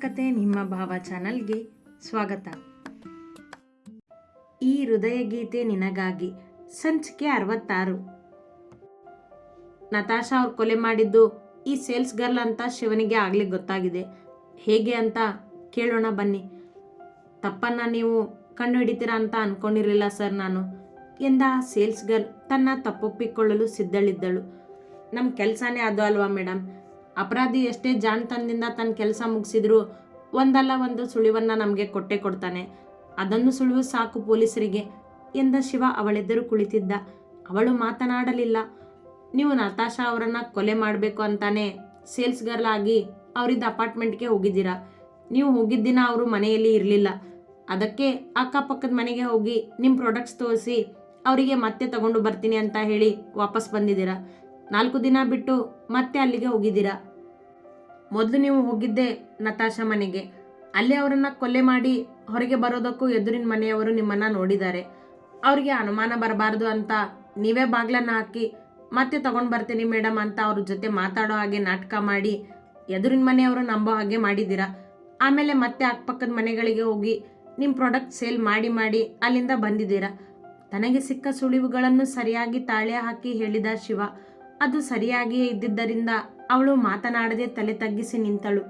ಕತೆ ನಿಮ್ಮ ಭಾವ ಚಾನಲ್ಗೆ ಸ್ವಾಗತ. ಈ ಹೃದಯ ಗೀತೆ ನಿನಗಾಗಿ ಸಂಚಿಕೆ ಅರವತ್ತಾರು. ನತಾಶಾ ಅವ್ರು ಕೊಲೆ ಮಾಡಿದ್ದು ಈ ಸೇಲ್ಸ್ ಗರ್ಲ್ ಅಂತ ಶಿವನಿಗೆ ಆಗ್ಲಿ ಗೊತ್ತಾಗಿದೆ. ಹೇಗೆ ಅಂತ ಕೇಳೋಣ ಬನ್ನಿ. ತಪ್ಪನ್ನ ನೀವು ಕಂಡು ಹಿಡಿತೀರಾ ಅಂತ ಅನ್ಕೊಂಡಿರಲಿಲ್ಲ ಸರ್ ನಾನು. ಎಂದ ಸೇಲ್ಸ್ ಗರ್ಲ್ ತನ್ನ ತಪ್ಪೊಪ್ಪಿಕೊಳ್ಳಲು ಸಿದ್ಧಳಿದ್ದಳು. ನಮ್ಮ ಕೆಲಸನೇ ಅದು ಅಲ್ವಾ ಮೇಡಮ್ ಅಪರಾಧಿ ಎಷ್ಟೇ ಜಾಣತನದಿಂದ ತನ್ನ ಕೆಲಸ ಮುಗಿಸಿದ್ರು ಒಂದಲ್ಲ ಒಂದು ಸುಳಿವನ್ನು ನಮಗೆ ಕೊಟ್ಟೆ ಕೊಡ್ತಾನೆ. ಅದನ್ನು ಸುಳಿವು ಸಾಕು ಪೊಲೀಸರಿಗೆ ಎಂದ ಶಿವ ಅವಳೆದುರು ಕುಳಿತಿದ್ದ. ಅವಳು ಮಾತನಾಡಲಿಲ್ಲ. ನೀವು ನತಾಶಾ ಅವರನ್ನ ಕೊಲೆ ಮಾಡಬೇಕು ಅಂತಾನೆ ಸೇಲ್ಸ್ ಗರ್ಲ್ ಆಗಿ ಅವರಿದ್ದ ಅಪಾರ್ಟ್ಮೆಂಟ್ಗೆ ಹೋಗಿದ್ದೀರಾ? ನೀವು ಹೋಗಿದ್ದ ದಿನ ಅವರು ಮನೆಯಲ್ಲಿ ಇರಲಿಲ್ಲ. ಅದಕ್ಕೆ ಅಕ್ಕಪಕ್ಕದ ಮನೆಗೆ ಹೋಗಿ ನಿಮ್ಮ ಪ್ರಾಡಕ್ಟ್ಸ್ ತೋರಿಸಿ ಅವರಿಗೆ ಮತ್ತೆ ತಗೊಂಡು ಬರ್ತೀನಿ ಅಂತ ಹೇಳಿ ವಾಪಸ್ ಬಂದಿದ್ದೀರಾ? ನಾಲ್ಕು ದಿನ ಬಿಟ್ಟು ಮತ್ತೆ ಅಲ್ಲಿಗೆ ಹೋಗಿದ್ದೀರಾ? ಮೊದಲು ನೀವು ಹೋಗಿದ್ದೆ ನತಾಶಾ ಮನೆಗೆ. ಅಲ್ಲಿ ಅವರನ್ನ ಕೊಲೆ ಮಾಡಿ ಹೊರಗೆ ಬರೋದಕ್ಕೂ ಎದುರಿನ ಮನೆಯವರು ನಿಮ್ಮನ್ನ ನೋಡಿದ್ದಾರೆ. ಅವರಿಗೆ ಅನುಮಾನ ಬರಬಾರ್ದು ಅಂತ ನೀವೇ ಬಾಗ್ಲನ್ನ ಹಾಕಿ, ಮತ್ತೆ ತಗೊಂಡು ಬರ್ತೀನಿ ಮೇಡಮ್ ಅಂತ ಅವ್ರ ಜೊತೆ ಮಾತಾಡೋ ಹಾಗೆ ನಾಟಕ ಮಾಡಿ ಎದುರಿನ ಮನೆಯವರು ನಂಬೋ ಹಾಗೆ ಮಾಡಿದ್ದೀರಾ? ಆಮೇಲೆ ಮತ್ತೆ ಅಕ್ಕಪಕ್ಕದ ಮನೆಗಳಿಗೆ ಹೋಗಿ ನಿಮ್ಮ ಪ್ರಾಡಕ್ಟ್ ಸೇಲ್ ಮಾಡಿ ಮಾಡಿ ಅಲ್ಲಿಂದ ಬಂದಿದ್ದೀರಾ? ತನಗೆ ಸಿಕ್ಕ ಸುಳಿವುಗಳನ್ನು ಸರಿಯಾಗಿ ತಾಳೆ ಹಾಕಿ ಹೇಳಿದ ಶಿವ, ಅದು ಸರಿಯಾಗಿಯೇ ಇದ್ದಿದ್ದರಿಂದ ಅವಳು ಮಾತನಾಡದೆ ತಲೆ ತಗ್ಗಿಸಿ ನಿಂತಳು.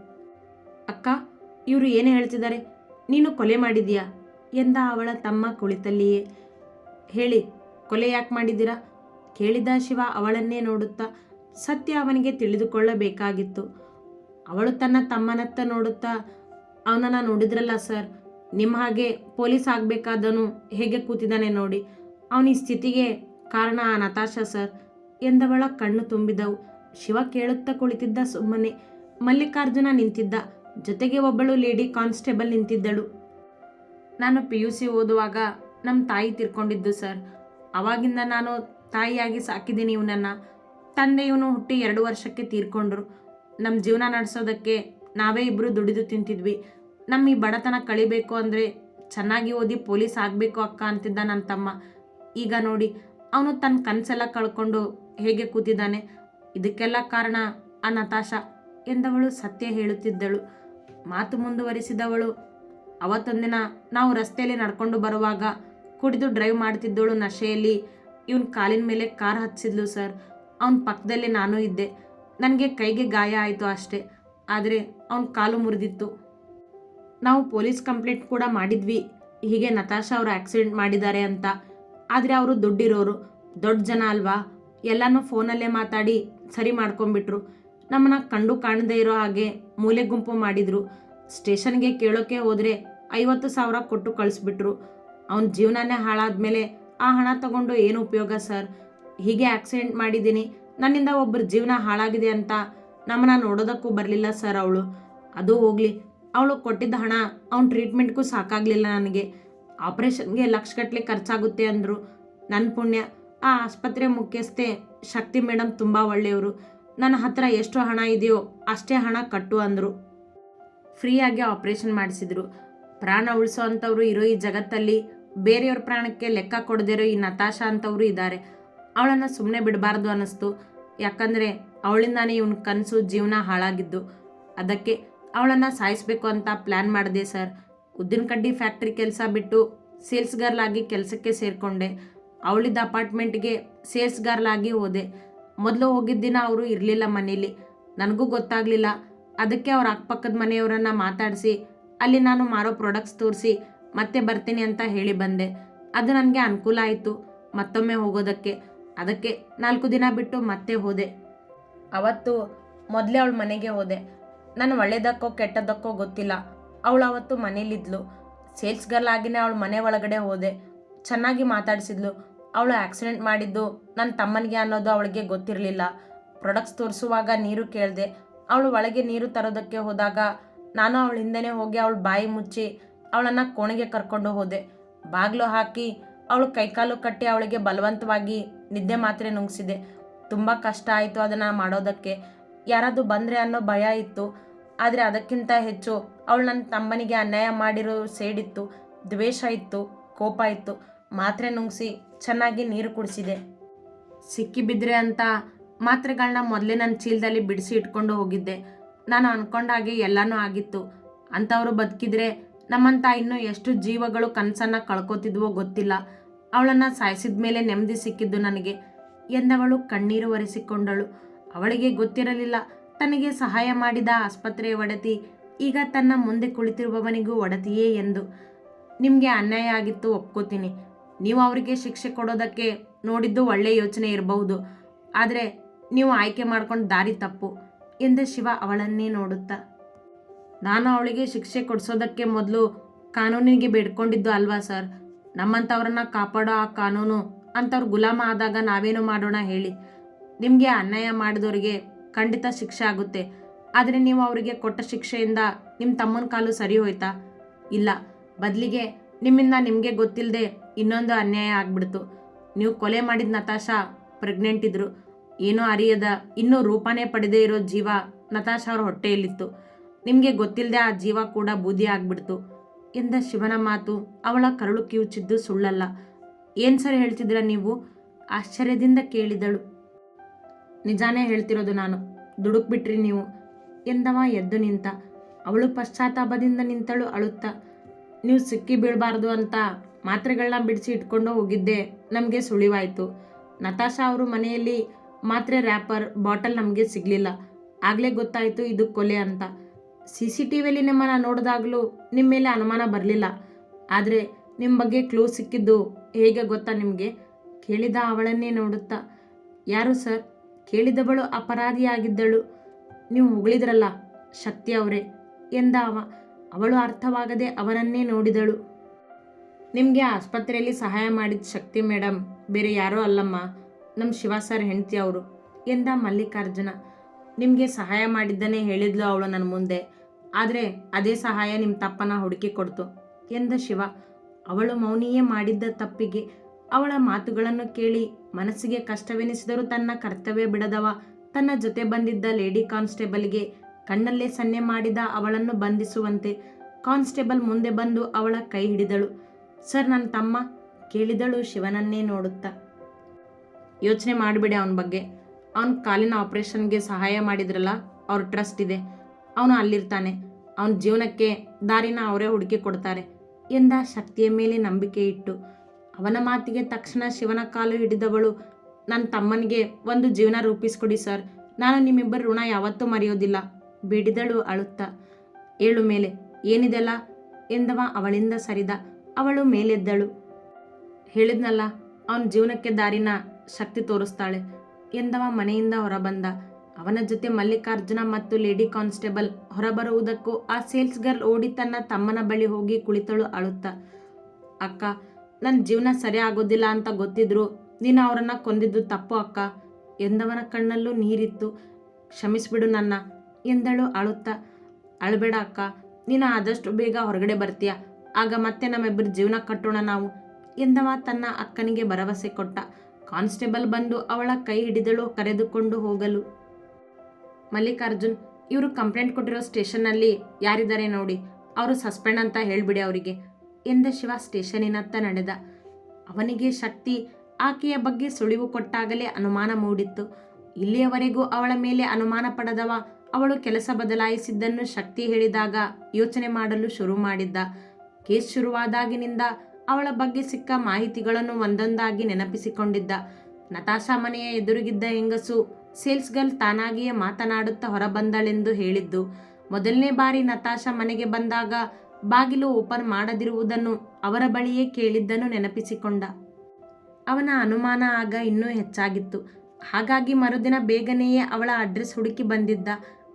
ಅಕ್ಕ, ಇವರು ಏನು ಹೇಳ್ತಿದ್ದಾರೆ? ನೀನು ಕೊಲೆ ಮಾಡಿದೀಯಾ? ಎಂದ ಅವಳ ತಮ್ಮ ಕುಳಿತಲ್ಲಿಯೇ. ಹೇಳಿ, ಕೊಲೆ ಯಾಕೆ ಮಾಡಿದ್ದೀರಾ? ಕೇಳಿದ ಶಿವ ಅವಳನ್ನೇ ನೋಡುತ್ತಾ ಸತ್ಯ ಅವನಿಗೆ ತಿಳಿದುಕೊಳ್ಳಬೇಕಾಗಿತ್ತು. ಅವಳು ತನ್ನ ತಮ್ಮನತ್ತ ನೋಡುತ್ತಾ, ಅವನನ್ನು ನೋಡಿದ್ರಲ್ಲ ಸರ್ ನಿಮ್ಮ ಹಾಗೆ ಪೊಲೀಸ್ ಆಗಬೇಕಾದನು ಹೇಗೆ ಕೂತಿದ್ದಾನೆ ನೋಡಿ. ಅವನ ಸ್ಥಿತಿಗೆ ಕಾರಣ ನತಾಶಾ ಸರ್, ಎಂದವಳ ಕಣ್ಣು ತುಂಬಿದವು. ಶಿವ ಕೇಳುತ್ತಾ ಕುಳಿತಿದ್ದ ಸುಮ್ಮನೆ ಮಲ್ಲಿಕಾರ್ಜುನ ನಿಂತಿದ್ದ. ಜೊತೆಗೆ ಒಬ್ಬಳು ಲೇಡಿ ಕಾನ್ಸ್ಟೇಬಲ್ ನಿಂತಿದ್ದಳು. ನಾನು ಪಿ ಯು ಸಿ ಓದುವಾಗ ನಮ್ಮ ತಾಯಿ ತಿರ್ಕೊಂಡಿದ್ದು ಸರ್. ಅವಾಗಿಂದ ನಾನು ತಾಯಿಯಾಗಿ ಸಾಕಿದ್ದೀನಿ ಇವನನ್ನು. ತಂದೆ ಇವನು ಹುಟ್ಟಿ ಎರಡು ವರ್ಷಕ್ಕೆ ತೀರ್ಕೊಂಡ್ರು. ನಮ್ಮ ಜೀವನ ನಡೆಸೋದಕ್ಕೆ ನಾವೇ ಇಬ್ಬರು ದುಡಿದು ತಿಂತಿದ್ವಿ. ನಮ್ಮ ಈ ಬಡತನ ಕಳಿಬೇಕು ಅಂದರೆ ಚೆನ್ನಾಗಿ ಓದಿ ಪೊಲೀಸ್ ಆಗಬೇಕು ಅಕ್ಕ ಅಂತಿದ್ದ ನನ್ನ ತಮ್ಮ. ಈಗ ನೋಡಿ, ಅವನು ತನ್ನ ಕನಸೆಲ್ಲ ಕಳ್ಕೊಂಡು ಹೇಗೆ ಕೂತಿದ್ದಾನೆ. ಇದಕ್ಕೆಲ್ಲ ಕಾರಣ ಆ ನತಾಶಾ ಎಂದವಳು ಸತ್ಯ ಹೇಳುತ್ತಿದ್ದಳು. ಮಾತು ಮುಂದುವರಿಸಿದವಳು. ಅವತ್ತೊಂದಿನ ನಾವು ರಸ್ತೆಯಲ್ಲಿ ನಡ್ಕೊಂಡು ಬರುವಾಗ ಕುಡಿದು ಡ್ರೈವ್ ಮಾಡ್ತಿದ್ದವಳು ನಶೆಯಲ್ಲಿ. ಇವನ್ ಕಾಲಿನ ಮೇಲೆ ಕಾರ್ ಹಚ್ಚಿದ್ಲು ಸರ್. ಅವನ ಪಕ್ಕದಲ್ಲಿ ನಾನು ಇದ್ದೆ. ನನಗೆ ಕೈಗೆ ಗಾಯ ಆಯಿತು ಅಷ್ಟೇ. ಆದರೆ ಅವನ ಕಾಲು ಮುರಿದಿತ್ತು. ನಾವು ಪೊಲೀಸ್ ಕಂಪ್ಲೇಂಟ್ ಕೂಡ ಮಾಡಿದ್ವಿ. ಹೀಗೆ ನತಾಶಾ ಅವರು ಆಕ್ಸಿಡೆಂಟ್ ಮಾಡಿದ್ದಾರೆ ಅಂತ. ಆದರೆ ಅವರು ದುಡ್ಡಿರೋರು. ದೊಡ್ಡ ಜನ ಅಲ್ವಾ? ಎಲ್ಲನೂ ಫೋನಲ್ಲೇ ಮಾತಾಡಿ ಸರಿ ಮಾಡ್ಕೊಂಬಿಟ್ರು ನಮ್ಮನ್ನ ಕಂಡು ಕಾಣದೇ ಇರೋ ಹಾಗೆ ಮೂಲೆ ಗುಂಪು ಮಾಡಿದ್ರು. ಸ್ಟೇಷನ್ಗೆ ಕೇಳೋಕೆ ಹೋದರೆ ಐವತ್ತು ಸಾವಿರ ಕೊಟ್ಟು ಕಳಿಸ್ಬಿಟ್ರು. ಅವನ ಜೀವನನೇ ಹಾಳಾದ್ಮೇಲೆ ಆ ಹಣ ತಗೊಂಡು ಏನು ಉಪಯೋಗ ಸರ್? ಹೀಗೆ ಆಕ್ಸಿಡೆಂಟ್ ಮಾಡಿದ್ದೀನಿ. ನನ್ನಿಂದ ಒಬ್ಬರ ಜೀವನ ಹಾಳಾಗಿದೆ ಅಂತ ನಮ್ಮನ್ನ ನೋಡೋದಕ್ಕೂ ಬರಲಿಲ್ಲ ಸರ್ ಅವಳು. ಅದು ಹೋಗಲಿ. ಅವಳು ಕೊಟ್ಟಿದ್ದ ಹಣ ಅವ್ನ ಟ್ರೀಟ್ಮೆಂಟ್ಗೂ ಸಾಕಾಗಲಿಲ್ಲ ನನಗೆ. ಆಪ್ರೇಷನ್ಗೆ ಲಕ್ಷಗಟ್ಟಲೆ ಖರ್ಚಾಗುತ್ತೆ ಅಂದರು. ನನ್ನ ಪುಣ್ಯ. ಆ ಆಸ್ಪತ್ರೆ ಮುಖ್ಯಸ್ಥೆ ಶಕ್ತಿ ಮೇಡಮ್ ತುಂಬ ಒಳ್ಳೆಯವರು. ನನ್ನ ಹತ್ರ ಎಷ್ಟು ಹಣ ಇದೆಯೋ ಅಷ್ಟೇ ಹಣ ಕಟ್ಟು ಅಂದರು. ಫ್ರೀಯಾಗಿ ಆಪ್ರೇಷನ್ ಮಾಡಿಸಿದರು. ಪ್ರಾಣ ಉಳಿಸೋ ಇರೋ ಈ ಜಗತ್ತಲ್ಲಿ ಬೇರೆಯವ್ರ ಪ್ರಾಣಕ್ಕೆ ಲೆಕ್ಕ ಕೊಡದಿರೋ ಈ ನತಾಶಾ ಅಂಥವ್ರು ಇದ್ದಾರೆ. ಅವಳನ್ನು ಸುಮ್ಮನೆ ಬಿಡಬಾರ್ದು ಅನ್ನಿಸ್ತು. ಯಾಕಂದರೆ ಅವಳಿಂದಾನೇ ಇವನ ಕನಸು ಜೀವನ ಹಾಳಾಗಿದ್ದು. ಅದಕ್ಕೆ ಅವಳನ್ನು ಸಾಯಿಸಬೇಕು ಅಂತ ಪ್ಲ್ಯಾನ್ ಮಾಡಿದೆ ಸರ್. ಉದ್ದಿನಕಡ್ಡಿ ಫ್ಯಾಕ್ಟ್ರಿ ಕೆಲಸ ಬಿಟ್ಟು ಸೇಲ್ಸ್ ಗರ್ಲ್ ಕೆಲಸಕ್ಕೆ ಸೇರಿಕೊಂಡೆ. ಅವಳಿದ್ದ ಅಪಾರ್ಟ್ಮೆಂಟ್ಗೆ ಆಗಿ ಹೋದೆ. ಮೊದಲು ಹೋಗಿದ್ದ ದಿನ ಅವರು ಇರಲಿಲ್ಲ ಮನೇಲಿ. ನನಗೂ ಗೊತ್ತಾಗಲಿಲ್ಲ. ಅದಕ್ಕೆ ಅವ್ರ ಅಕ್ಕಪಕ್ಕದ ಮನೆಯವರನ್ನು ಮಾತಾಡಿಸಿ, ಅಲ್ಲಿ ನಾನು ಮಾರೋ ಪ್ರಾಡಕ್ಟ್ಸ್ ತೋರಿಸಿ, ಮತ್ತೆ ಬರ್ತೀನಿ ಅಂತ ಹೇಳಿ ಬಂದೆ. ಅದು ನನಗೆ ಅನುಕೂಲ ಆಯಿತು ಮತ್ತೊಮ್ಮೆ ಹೋಗೋದಕ್ಕೆ. ಅದಕ್ಕೆ ನಾಲ್ಕು ದಿನ ಬಿಟ್ಟು ಮತ್ತೆ ಹೋದೆ. ಅವತ್ತು ಮೊದಲೇ ಅವಳ ಮನೆಗೆ ಹೋದೆ. ನಾನು ಒಳ್ಳೇದಕ್ಕೋ ಕೆಟ್ಟದಕ್ಕೋ ಗೊತ್ತಿಲ್ಲ. ಅವಳು ಅವತ್ತು ಮನೇಲಿದ್ಲು. ಸೇಲ್ಸ್ ಗರ್ಲ್ ಆಗಿನೇ ಅವಳ ಮನೆ ಒಳಗಡೆ ಹೋದೆ. ಚೆನ್ನಾಗಿ ಮಾತಾಡಿಸಿದ್ಲು. ಅವಳು ಆಕ್ಸಿಡೆಂಟ್ ಮಾಡಿದ್ದು ನನ್ನ ತಮ್ಮನಿಗೆ ಅನ್ನೋದು ಅವಳಿಗೆ ಗೊತ್ತಿರಲಿಲ್ಲ. ಪ್ರಾಡಕ್ಟ್ಸ್ ತೋರಿಸುವಾಗ ನೀರು ಕೇಳಿದೆ, ಅವಳು ಒಳಗೆ ನೀರು ತರೋದಕ್ಕೆ ಹೋದಾಗ ನಾನು ಅವಳ ಹಿಂದೆನೇ ಹೋಗಿ ಅವಳ ಬಾಯಿ ಮುಚ್ಚಿ ಅವಳನ್ನು ಕೋಣೆಗೆ ಕರ್ಕೊಂಡು ಹೋದೆ. ಬಾಗಿಲು ಹಾಕಿ ಅವಳು ಕೈಕಾಲು ಕಟ್ಟಿ ಅವಳಿಗೆ ಬಲವಂತವಾಗಿ ನಿದ್ದೆ ಮಾತ್ರೆ ನುಂಗಿಸಿದೆ. ತುಂಬ ಕಷ್ಟ ಆಯಿತು ಅದನ್ನು ಮಾಡೋದಕ್ಕೆ. ಯಾರಾದರೂ ಬಂದರೆ ಅನ್ನೋ ಭಯ ಇತ್ತು. ಆದರೆ ಅದಕ್ಕಿಂತ ಹೆಚ್ಚು ಅವಳು ನನ್ನ ತಮ್ಮನಿಗೆ ಅನ್ಯಾಯ ಮಾಡಿರೋ ಸೇಡಿತ್ತು. ದ್ವೇಷ ಇತ್ತು, ಕೋಪ ಇತ್ತು. ಮಾತ್ರೆ ನುಂಗಿಸಿ ಚೆನ್ನಾಗಿ ನೀರು ಕುಡಿಸಿದೆ. ಸಿಕ್ಕಿಬಿದ್ರೆ ಅಂತ ಮಾತ್ರೆಗಳನ್ನ ಮೊದಲೇ ನನ್ನ ಚೀಲದಲ್ಲಿ ಬಿಡಿಸಿ ಇಟ್ಕೊಂಡು ಹೋಗಿದ್ದೆ. ನಾನು ಅನ್ಕೊಂಡ ಹಾಗೆ ಎಲ್ಲನೂ ಆಗಿತ್ತು. ಅಂಥವ್ರು ಬದುಕಿದ್ರೆ ನಮ್ಮಂತ ಇನ್ನೂ ಎಷ್ಟು ಜೀವಗಳು ಕನಸನ್ನು ಕಳ್ಕೊತಿದ್ವೋ ಗೊತ್ತಿಲ್ಲ. ಅವಳನ್ನು ಸಾಯಿಸಿದ ಮೇಲೆ ನೆಮ್ಮದಿ ಸಿಕ್ಕಿದ್ದು ನನಗೆ. ಎಂದವಳು ಕಣ್ಣೀರು ಒರೆಸಿಕೊಂಡಳು. ಅವಳಿಗೆ ಗೊತ್ತಿರಲಿಲ್ಲ. ತನಗೆ ಸಹಾಯ ಮಾಡಿದ ಆಸ್ಪತ್ರೆಯ ಒಡತಿ ಈಗ ತನ್ನ ಮುಂದೆ ಕುಳಿತಿರುವವನಿಗೂ ಒಡತಿಯೇ ಎಂದು. ನಿಮಗೆ ಅನ್ಯಾಯ ಆಗಿತ್ತು ಒಪ್ಕೋತೀನಿ. ನೀವು ಅವರಿಗೆ ಶಿಕ್ಷೆ ಕೊಡೋದಕ್ಕೆ ನೋಡಿದ್ದು ಒಳ್ಳೆಯ ಯೋಚನೆ ಇರಬಹುದು. ಆದರೆ ನೀವು ಆಯ್ಕೆ ಮಾಡ್ಕೊಂಡು ದಾರಿ ತಪ್ಪು ಎಂದು ಶಿವ ಅವಳನ್ನೇ ನೋಡುತ್ತಾ. ನಾನು ಅವಳಿಗೆ ಶಿಕ್ಷೆ ಕೊಡಿಸೋದಕ್ಕೆ ಮೊದಲು ಕಾನೂನಿಗೆ ಬೇಡ್ಕೊಂಡಿದ್ದು ಅಲ್ವಾ ಸರ್? ನಮ್ಮಂಥವ್ರನ್ನ ಕಾಪಾಡೋ ಆ ಕಾನೂನು ಅಂಥವ್ರು ಗುಲಾಮ ಆದಾಗ ನಾವೇನು ಮಾಡೋಣ ಹೇಳಿ? ನಿಮಗೆ ಅನ್ಯಾಯ ಮಾಡಿದವರಿಗೆ ಖಂಡಿತ ಶಿಕ್ಷೆ ಆಗುತ್ತೆ. ಆದರೆ ನೀವು ಅವರಿಗೆ ಕೊಟ್ಟ ಶಿಕ್ಷೆಯಿಂದ ನಿಮ್ಮ ತಮ್ಮನ ಕಾಲು ಸರಿ ಹೋಯ್ತಾ? ಇಲ್ಲ. ಬದಲಿಗೆ ನಿಮ್ಮಿಂದ ನಿಮಗೆ ಗೊತ್ತಿಲ್ಲದೆ ಇನ್ನೊಂದು ಅನ್ಯಾಯ ಆಗ್ಬಿಡ್ತು. ನೀವು ಕೊಲೆ ಮಾಡಿದ ನತಾಶಾ ಪ್ರೆಗ್ನೆಂಟ್ ಇದ್ರು. ಏನೂ ಅರಿಯದ, ಇನ್ನೂ ರೂಪನೇ ಪಡೆದೇ ಇರೋ ಜೀವ ನತಾಶಾ ಅವ್ರ ಹೊಟ್ಟೆಯಲ್ಲಿತ್ತು. ನಿಮಗೆ ಗೊತ್ತಿಲ್ಲದೆ ಆ ಜೀವ ಕೂಡ ಬೂದಿ ಆಗ್ಬಿಡ್ತು. ಎಂದ ಶಿವನ ಮಾತು, ಅವಳ ಕರಳು ಕಿವುಚಿದ್ದು ಸುಳ್ಳಲ್ಲ. ಏನು ಸರ್ ಹೇಳ್ತಿದ್ರ ನೀವು? ಆಶ್ಚರ್ಯದಿಂದ ಕೇಳಿದಳು. ನಿಜಾನೇ ಹೇಳ್ತಿರೋದು ನಾನು. ದುಡುಕ್ಬಿಟ್ರಿ ನೀವು. ಎಂದವ ಎದ್ದು ನಿಂತ. ಅವಳು ಪಶ್ಚಾತ್ತಾಪದಿಂದ ನಿಂತಳು ಅಳುತ್ತಾ. ನೀವು ಸಿಕ್ಕಿ ಬೀಳಬಾರ್ದು ಅಂತ ಮಾತ್ರೆಗಳನ್ನ ಬಿಡಿಸಿ ಇಟ್ಕೊಂಡು ಹೋಗಿದ್ದೆ. ನಮಗೆ ಸುಳಿವಾಯಿತು. ನತಾಶಾ ಅವರು ಮನೆಯಲ್ಲಿ ಮಾತ್ರೆ ರ್ಯಾಪರ್ ಬಾಟಲ್ ನಮಗೆ ಸಿಗಲಿಲ್ಲ. ಆಗಲೇ ಗೊತ್ತಾಯಿತು ಇದು ಕೊಲೆ ಅಂತ. ಸಿ ಸಿ ಟಿ ವಿಯಲ್ಲಿ ನಿಮ್ಮನ್ನು ನೋಡಿದಾಗಲೂ ನಿಮ್ಮ ಮೇಲೆ ಅನುಮಾನ ಬರಲಿಲ್ಲ. ಆದರೆ ನಿಮ್ಮ ಬಗ್ಗೆ ಕ್ಲೂ ಸಿಕ್ಕಿದ್ದು ಹೇಗೆ ಗೊತ್ತಾ ನಿಮಗೆ? ಕೇಳಿದ ಅವಳನ್ನೇ ನೋಡುತ್ತಾ, ಯಾರು ಸರ್? ಕೇಳಿದವಳು ಅಪರಾಧಿಯಾಗಿದ್ದಳು ನೀವು ಹೊಗಳಿದ್ರಲ್ಲ, ಶಕ್ತಿ ಅವರೇ, ಎಂದ ಅವ. ಅವಳು ಅರ್ಥವಾಗದೆ ಅವನನ್ನೇ ನೋಡಿದಳು. ನಿಮಗೆ ಆಸ್ಪತ್ರೆಯಲ್ಲಿ ಸಹಾಯ ಮಾಡಿದ ಶಕ್ತಿ ಮೇಡಮ್ ಬೇರೆ ಯಾರೋ ಅಲ್ಲಮ್ಮ. ನಮ್ಮ ಶಿವ ಸರ್ ಹೆಂಡತಿ ಅವರು. ಎಂದ ಮಲ್ಲಿಕಾರ್ಜುನ. ನಿಮಗೆ ಸಹಾಯ ಮಾಡಿದ್ದನೇ ಹೇಳಿದ್ಲು ಅವಳು ನನ್ನ ಮುಂದೆ. ಆದರೆ ಅದೇ ಸಹಾಯ ನಿಮ್ಮ ತಪ್ಪನ ಹುಡುಕಿ ಕೊಡ್ತು ಎಂದ ಶಿವ. ಅವಳು ಮೌನಿಯೇ ಮಾಡಿದ್ದ ತಪ್ಪಿಗೆ ಅವಳ ಮಾತುಗಳನ್ನು ಕೇಳಿ ಮನಸ್ಸಿಗೆ ಕಷ್ಟವೆನಿಸಿದರೂ ತನ್ನ ಕರ್ತವ್ಯ ಬಿಡದವ. ತನ್ನ ಜೊತೆ ಬಂದಿದ್ದ ಲೇಡಿ ಕಾನ್ಸ್ಟೇಬಲ್ಗೆ ಕಣ್ಣಲ್ಲೇ ಸನ್ನೆ ಮಾಡಿದ ಅವಳನ್ನು ಬಂಧಿಸುವಂತೆ ಕಾನ್ಸ್ಟೇಬಲ್ ಮುಂದೆ ಬಂದು ಅವಳ ಕೈ ಹಿಡಿದಳು. ಸರ್, ನನ್ನ ತಮ್ಮ ಕೇಳಿದಳು, ಶಿವನನ್ನೇ ನೋಡುತ್ತಾ. ಯೋಚನೆ ಮಾಡಿಬಿಡಿ ಅವನ ಬಗ್ಗೆ. ಅವನ ಕಾಲಿನ ಆಪರೇಷನ್ಗೆ ಸಹಾಯ ಮಾಡಿದ್ರಲ್ಲ, ಅವ್ರ ಟ್ರಸ್ಟ್ ಇದೆ. ಅವನು ಅಲ್ಲಿರ್ತಾನೆ. ಅವನ ಜೀವನಕ್ಕೆ ದಾರಿನ ಅವರೇ ಹುಡುಕಿ ಕೊಡ್ತಾರೆ. ಎಂದ ಶಕ್ತಿಯ ಮೇಲೆ ನಂಬಿಕೆ ಇಟ್ಟು. ಅವನ ಮಾತಿಗೆ ತಕ್ಷಣ ಶಿವನ ಕಾಲು ಹಿಡಿದವಳು, ನನ್ನ ತಮ್ಮನಿಗೆ ಒಂದು ಜೀವನ ರೂಪಿಸ್ಕೊಡಿ ಸರ್. ನಾನು ನಿಮ್ಮಿಬ್ಬರ ಋಣ ಯಾವತ್ತೂ ಮರೆಯೋದಿಲ್ಲ, ಬಿಡಿದಳು ಅಳುತ್ತಾ. ಏಳು ಮೇಲೆ ಏನಿದೆಲ್ಲ? ಎಂದವ ಅವಳಿಂದ ಸರಿದ. ಅವಳು ಮೇಲೆದ್ದಳು. ಹೇಳಿದ್ನಲ್ಲ, ಅವನ ಜೀವನಕ್ಕೆ ದಾರಿನ ಶಕ್ತಿ ತೋರಿಸ್ತಾಳೆ ಎಂದವ ಮನೆಯಿಂದ ಹೊರಬಂದ. ಅವನ ಜೊತೆ ಮಲ್ಲಿಕಾರ್ಜುನ ಮತ್ತು ಲೇಡಿ ಕಾನ್ಸ್ಟೇಬಲ್ ಹೊರಬರುವುದಕ್ಕೂ ಆ ಸೇಲ್ಸ್ ಗರ್ಲ್ ಓಡಿ ತನ್ನ ತಮ್ಮನ ಬಳಿ ಹೋಗಿ ಕುಳಿತಳು ಅಳುತ್ತಾ. ಅಕ್ಕ ನನ್ನ ಜೀವನ ಸರಿ ಆಗೋದಿಲ್ಲ ಅಂತ ಗೊತ್ತಿದ್ರು ನೀನು ಅವರನ್ನು ಕೊಂದಿದ್ದು ತಪ್ಪು ಅಕ್ಕ, ಎಂದವನ ಕಣ್ಣಲ್ಲೂ ನೀರಿತ್ತು. ಕ್ಷಮಿಸ್ಬಿಡು ನನ್ನ, ಎಂದಳು ಅಳುತ್ತಾ. ಅಳಬೇಡ ಅಕ್ಕ, ನೀನು ಆದಷ್ಟು ಬೇಗ ಹೊರಗಡೆ ಬರ್ತೀಯ. ಆಗ ಮತ್ತೆ ನಮ್ಮಿಬ್ಬರು ಜೀವನ ಕಟ್ಟೋಣ ನಾವು ಎಂದವ ತನ್ನ ಅಕ್ಕನಿಗೆ ಭರವಸೆ ಕೊಟ್ಟ. ಕಾನ್ಸ್ಟೇಬಲ್ ಬಂದು ಅವಳ ಕೈ ಹಿಡಿದಳು, ಕರೆದುಕೊಂಡು ಹೋಗಲು. ಮಲ್ಲಿಕಾರ್ಜುನ್, ಇವರು ಕಂಪ್ಲೇಂಟ್ ಕೊಟ್ಟಿರೋ ಸ್ಟೇಷನ್ನಲ್ಲಿ ಯಾರಿದ್ದಾರೆ ನೋಡಿ, ಅವರು ಸಸ್ಪೆಂಡ್ ಅಂತ ಹೇಳಿಬಿಡಿ ಅವರಿಗೆ ಎಂದ ಶಿವ ಸ್ಟೇಷನಿನತ್ತ ನಡೆದ. ಅವನಿಗೆ ಶಕ್ತಿ, ಆಕೆಯ ಬಗ್ಗೆ ಸುಳಿವು ಕೊಟ್ಟಾಗಲೇ ಅನುಮಾನ ಮೂಡಿತ್ತು. ಇಲ್ಲಿಯವರೆಗೂ ಅವಳ ಮೇಲೆ ಅನುಮಾನ ಪಡೆದವ ಅವಳು ಕೆಲಸ ಬದಲಾಯಿಸಿದ್ದನ್ನು ಶಕ್ತಿ ಹೇಳಿದಾಗ ಯೋಚನೆ ಮಾಡಲು ಶುರು ಮಾಡಿದ್ದ. ಕೇಸ್ ಶುರುವಾದಾಗಿನಿಂದ ಅವಳ ಬಗ್ಗೆ ಸಿಕ್ಕ ಮಾಹಿತಿಗಳನ್ನು ಒಂದೊಂದಾಗಿ ನೆನಪಿಸಿಕೊಂಡಿದ್ದ. ನತಾಶಾ ಮನೆಯ ಎದುರಿಗಿದ್ದ ಹೆಂಗಸು ಸೇಲ್ಸ್ ಗರ್ಲ್ ತಾನಾಗಿಯೇ ಮಾತನಾಡುತ್ತಾ ಹೊರಬಂದಳೆಂದು ಹೇಳಿದ್ದು, ಮೊದಲನೇ ಬಾರಿ ನತಾಶಾ ಮನೆಗೆ ಬಂದಾಗ ಬಾಗಿಲು ಓಪನ್ ಮಾಡದಿರುವುದನ್ನು ಅವರ ಬಳಿಯೇ ಕೇಳಿದ್ದನ್ನು ನೆನಪಿಸಿಕೊಂಡ. ಅವನ ಅನುಮಾನ ಆಗ ಇನ್ನೂ ಹೆಚ್ಚಾಗಿತ್ತು. ಹಾಗಾಗಿ ಮರುದಿನ ಬೇಗನೆಯೇ ಅವಳ ಅಡ್ರೆಸ್ ಹುಡುಕಿ ಬಂದಿದ್ದ.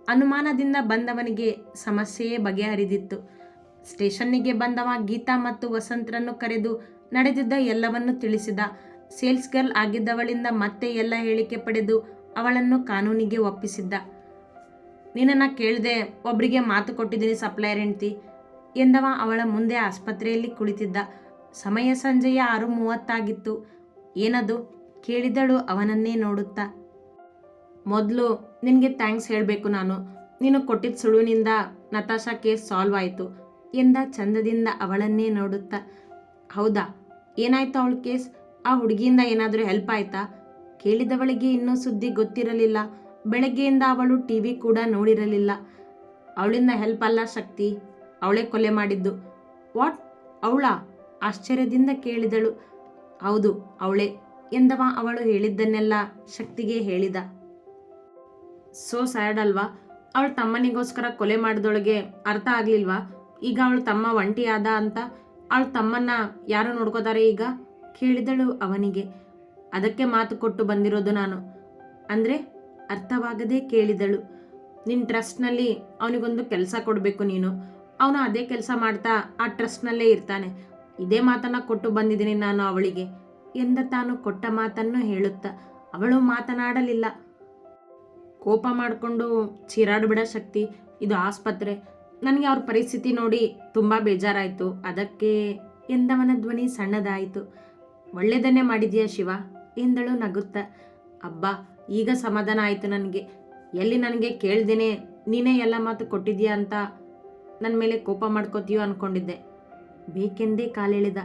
ಅನುಮಾನದಿಂದ ಬಂದವನಿಗೆ ಸಮಸ್ಯೆಯೇ ಬಗೆಹರಿದಿತ್ತು. ಸ್ಟೇಷನ್ನಿಗೆ ಬಂದವ ಗೀತಾ ಮತ್ತು ವಸಂತರನ್ನು ಕರೆದು ನಡೆದಿದ್ದ ಎಲ್ಲವನ್ನೂ ತಿಳಿಸಿದ. ಸೇಲ್ಸ್ ಗರ್ಲ್ ಆಗಿದ್ದವಳಿಂದ ಮತ್ತೆ ಎಲ್ಲ ಹೇಳಿಕೆ ಪಡೆದು ಅವಳನ್ನು ಕಾನೂನಿಗೆ ಒಪ್ಪಿಸಿದ್ದ. ನಿನ್ನನ್ನು ಕೇಳಿದೆ ಒಬ್ಬರಿಗೆ ಮಾತು ಕೊಟ್ಟಿದ್ದೀನಿ ಸಪ್ಲೈಯರ್ ಹೆಂಡ್ತಿ ಎಂದವ ಅವಳ ಮುಂದೆ ಆಸ್ಪತ್ರೆಯಲ್ಲಿ ಕುಳಿತಿದ್ದ. ಸಮಯ ಸಂಜೆಯ ಆರು ಮೂವತ್ತಾಗಿತ್ತು. ಏನದು? ಕೇಳಿದಳು ಅವನನ್ನೇ ನೋಡುತ್ತಾ. ಮೊದಲು ನಿನಗೆ ಥ್ಯಾಂಕ್ಸ್ ಹೇಳಬೇಕು ನಾನು. ನೀನು ಕೊಟ್ಟಿದ್ದ ಸುಳುವಿನಿಂದ ನತಾಶಾ ಕೇಸ್ ಸಾಲ್ವ್ ಆಯಿತು. ಎಂದ ಚಂದದಿಂದ ಅವಳನ್ನೇ ನೋಡುತ್ತಾ, ಹೌದಾ? ಏನಾಯ್ತು ಅವಳ ಕೇಸ್? ಆ ಹುಡುಗಿಯಿಂದ ಏನಾದರೂ ಹೆಲ್ಪ್ ಆಯ್ತಾ? ಕೇಳಿದವಳಿಗೆ ಇನ್ನೂ ಸುದ್ದಿ ಗೊತ್ತಿರಲಿಲ್ಲ. ಬೆಳಗ್ಗೆಯಿಂದ ಅವಳು ಟಿ ವಿ ಕೂಡ ನೋಡಿರಲಿಲ್ಲ. ಅವಳಿಂದ ಹೆಲ್ಪ್ ಅಲ್ಲ ಶಕ್ತಿ. ಅವಳೇ ಕೊಲೆ ಮಾಡಿದ್ದು. ವಾಟ್? ಅವಳ? ಆಶ್ಚರ್ಯದಿಂದ ಕೇಳಿದಳು. ಹೌದು, ಅವಳೇ, ಎಂದವ ಅವಳು ಹೇಳಿದ್ದನ್ನೆಲ್ಲ ಶಕ್ತಿಗೆ ಹೇಳಿದ. ಸೋ ಸ್ಯಾಡ್ ಅಲ್ವಾ? ಅವಳು ತಮ್ಮನಿಗೋಸ್ಕರ ಕೊಲೆ ಮಾಡಿದೊಳಗೆ ಅರ್ಥ ಆಗ್ಲಿಲ್ವಾ? ಈಗ ಅವಳು ತಮ್ಮ ಒಂಟಿ ಆದ ಅಂತ ಅವಳು ತಮ್ಮನ್ನ ಯಾರು ನೋಡ್ಕೋತಾರೆ ಈಗ? ಕೇಳಿದಳು ಅವನಿಗೆ. ಅದಕ್ಕೆ ಮಾತು ಕೊಟ್ಟು ಬಂದಿರೋದು ನಾನು. ಅಂದರೆ ಅರ್ಥವಾಗದೇ ಕೇಳಿದಳು. ನಿನ್ನ ಟ್ರಸ್ಟ್ನಲ್ಲಿ ಅವನಿಗೊಂದು ಕೆಲಸ ಕೊಡಬೇಕು ನೀನು. ಅವನು ಅದೇ ಕೆಲಸ ಮಾಡ್ತಾ ಆ ಟ್ರಸ್ಟ್ನಲ್ಲೇ ಇರ್ತಾನೆ. ಇದೇ ಮಾತನ್ನ ಕೊಟ್ಟು ಬಂದಿದ್ದೀನಿ ನಾನು ಅವಳಿಗೆ. ಎಂದ ತಾನು ಕೊಟ್ಟ ಮಾತನ್ನು ಹೇಳುತ್ತಾ, ಅವಳು ಮಾತನಾಡಲಿಲ್ಲ. ಕೋಪ ಮಾಡಿಕೊಂಡು ಚೀರಾಡ್ಬಿಡ ಶಕ್ತಿ, ಇದು ಆಸ್ಪತ್ರೆ. ನನಗೆ ಅವ್ರ ಪರಿಸ್ಥಿತಿ ನೋಡಿ ತುಂಬ ಬೇಜಾರಾಯಿತು. ಅದಕ್ಕೆ ಎಂದವನ ಧ್ವನಿ ಸಣ್ಣದಾಯಿತು. ಒಳ್ಳೆಯದನ್ನೇ ಮಾಡಿದೀಯ ಶಿವ? ಎಂದಳು ನಗುತ್ತಾ. ಅಬ್ಬಾ, ಈಗ ಸಮಾಧಾನ ಆಯಿತು ನನಗೆ. ಎಲ್ಲಿ ನನಗೆ ಕೇಳ್ದೇನೆ ನೀನೇ ಎಲ್ಲ ಮಾತು ಕೊಟ್ಟಿದ್ಯಾ ಅಂತ ನನ್ನ ಮೇಲೆ ಕೋಪ ಮಾಡ್ಕೋತೀಯೋ ಅಂದ್ಕೊಂಡಿದ್ದೆ ಬೇಕೆಂದೇ ಕಾಲೆಳೆದ.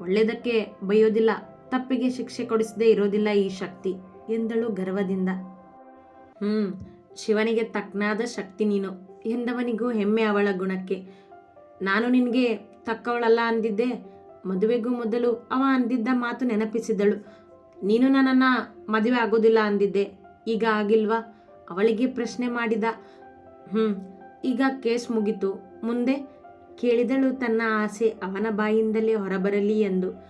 ಒಳ್ಳೆಯದಕ್ಕೆ ಬೈಯೋದಿಲ್ಲ, ತಪ್ಪಿಗೆ ಶಿಕ್ಷೆ ಕೊಡಿಸದೇ ಇರೋದಿಲ್ಲ ಈ ಶಕ್ತಿ, ಎಂದಳು ಗರ್ವದಿಂದ. ಹ್ಮ್, ಶಿವನಿಗೆ ತಕ್ಕನಾದ ಶಕ್ತಿ ನೀನು. ಎಂದವನಿಗೂ ಹೆಮ್ಮೆ ಅವಳ ಗುಣಕ್ಕೆ. ನಾನು ನಿನಗೆ ತಕ್ಕವಳಲ್ಲ ಅಂದಿದ್ದೆ. ಮದುವೆಗೂ ಮೊದಲು ಅವ ಅಂದಿದ್ದ ಮಾತು ನೆನಪಿಸಿದಳು. ನೀನು ನನ್ನನ್ನು ಮದುವೆ ಆಗೋದಿಲ್ಲ ಅಂದಿದ್ದೆ. ಈಗ ಆಗಿಲ್ವಾ? ಅವಳಿಗೆ ಪ್ರಶ್ನೆ ಮಾಡಿದ. ಹ್ಞೂ ಈಗ ಕೇಸ್ ಮುಗೀತು. ಮುಂದೆ? ಕೇಳಿದಳು ತನ್ನ ಆಸೆ. ಅವನ ಬಾಯಿಂದಲೇ ಹೊರಬರಲಿ ಎಂದು.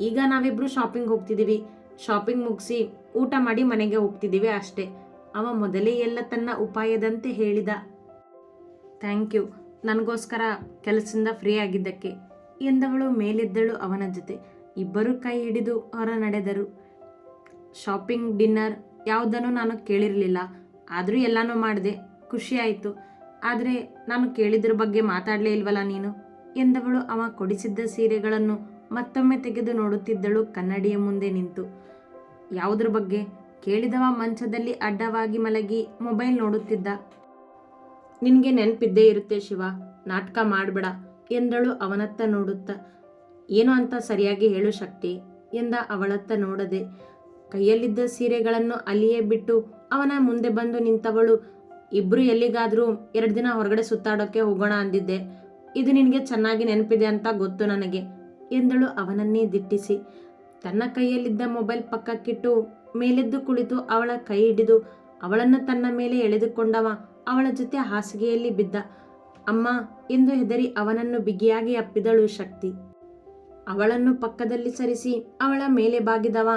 ಈಗ ನಾವಿಬ್ಬರು ಶಾಪಿಂಗ್ ಹೋಗ್ತಿದ್ದೀವಿ. ಶಾಪಿಂಗ್ ಮುಗಿಸಿ ಊಟ ಮಾಡಿ ಮನೆಗೆ ಹೋಗ್ತಿದ್ದೀವಿ ಅಷ್ಟೇ. ಅವ ಮೊದಲೇ ಎಲ್ಲ ತನ್ನ ಉಪಾಯದಂತೆ ಹೇಳಿದ. Thank you. ನನಗೋಸ್ಕರ ಕೆಲಸದಿಂದ ಫ್ರೀ ಆಗಿದ್ದಕ್ಕೆ. ಎಂದವಳು ಮೇಲಿದ್ದಳು ಅವನ ಜೊತೆ. ಇಬ್ಬರು ಕೈ ಹಿಡಿದು ಹೊರ ನಡೆದರು ಶಾಪಿಂಗ್ ಡಿನ್ನರ್ ಯಾವುದನ್ನು ನಾನು ಕೇಳಿರಲಿಲ್ಲ. ಆದರೂ ಎಲ್ಲನೂ ಮಾಡಿದೆ. ಖುಷಿಯಾಯಿತು ಆದರೆ ನಾನು ಕೇಳಿದ್ರ ಬಗ್ಗೆ ಮಾತಾಡಲೇ ಇಲ್ವಲ್ಲ ನೀನು? ಎಂದವಳು ಅವ ಕೊಡಿಸಿದ್ದ ಸೀರೆಗಳನ್ನು ಮತ್ತೊಮ್ಮೆ ತೆಗೆದು ನೋಡುತ್ತಿದ್ದಳು ಕನ್ನಡಿಯ ಮುಂದೆ ನಿಂತು. ಯಾವುದ್ರ ಬಗ್ಗೆ? ಕೇಳಿದವ ಮಂಚದಲ್ಲಿ ಅಡ್ಡವಾಗಿ ಮಲಗಿ ಮೊಬೈಲ್ ನೋಡುತ್ತಿದ್ದ. ನಿನಗೆ ನೆನಪಿದ್ದೇ ಇರುತ್ತೆ ಶಿವ. ನಾಟಕ ಮಾಡಬೇಡ ಎಂದಳು ಅವನತ್ತ ನೋಡುತ್ತ. ಏನು ಅಂತ ಸರಿಯಾಗಿ ಹೇಳು ಶಕ್ತಿ ಎಂದ ಅವಳತ್ತ ನೋಡದೆ. ಕೈಯಲ್ಲಿದ್ದ ಸೀರೆಗಳನ್ನು ಅಲ್ಲಿಯೇ ಬಿಟ್ಟು ಅವನ ಮುಂದೆ ಬಂದು ನಿಂತವಳು. ಇಬ್ರು ಎಲ್ಲಿಗಾದರೂ ಎರಡು ದಿನ ಹೊರಗಡೆ ಸುತ್ತಾಡೋಕೆ ಹೋಗೋಣ ಅಂದಿದ್ದೆ. ಇದು ನಿನಗೆ ಚೆನ್ನಾಗಿ ನೆನಪಿದೆ ಅಂತ ಗೊತ್ತು ನನಗೆ ಎಂದಳು ಅವನನ್ನೇ ದಿಟ್ಟಿಸಿ. ತನ್ನ ಕೈಯಲ್ಲಿದ್ದ ಮೊಬೈಲ್ ಪಕ್ಕಕ್ಕಿಟ್ಟು ಮೇಲೆದ್ದು ಕುಳಿತು ಅವಳ ಕೈ ಹಿಡಿದು ಅವಳನ್ನು ತನ್ನ ಮೇಲೆ ಎಳೆದುಕೊಂಡವ. ಅವಳ ಜೊತೆ ಹಾಸಿಗೆಯಲ್ಲಿ ಬಿದ್ದ. ಅಮ್ಮ ಎಂದು ಹೆದರಿ ಅವನನ್ನು ಬಿಗಿಯಾಗಿ ಅಪ್ಪಿದಳು ಶಕ್ತಿ. ಅವಳನ್ನು ಪಕ್ಕದಲ್ಲಿ ಸರಿಸಿ ಅವಳ ಮೇಲೆ ಬಾಗಿದವ.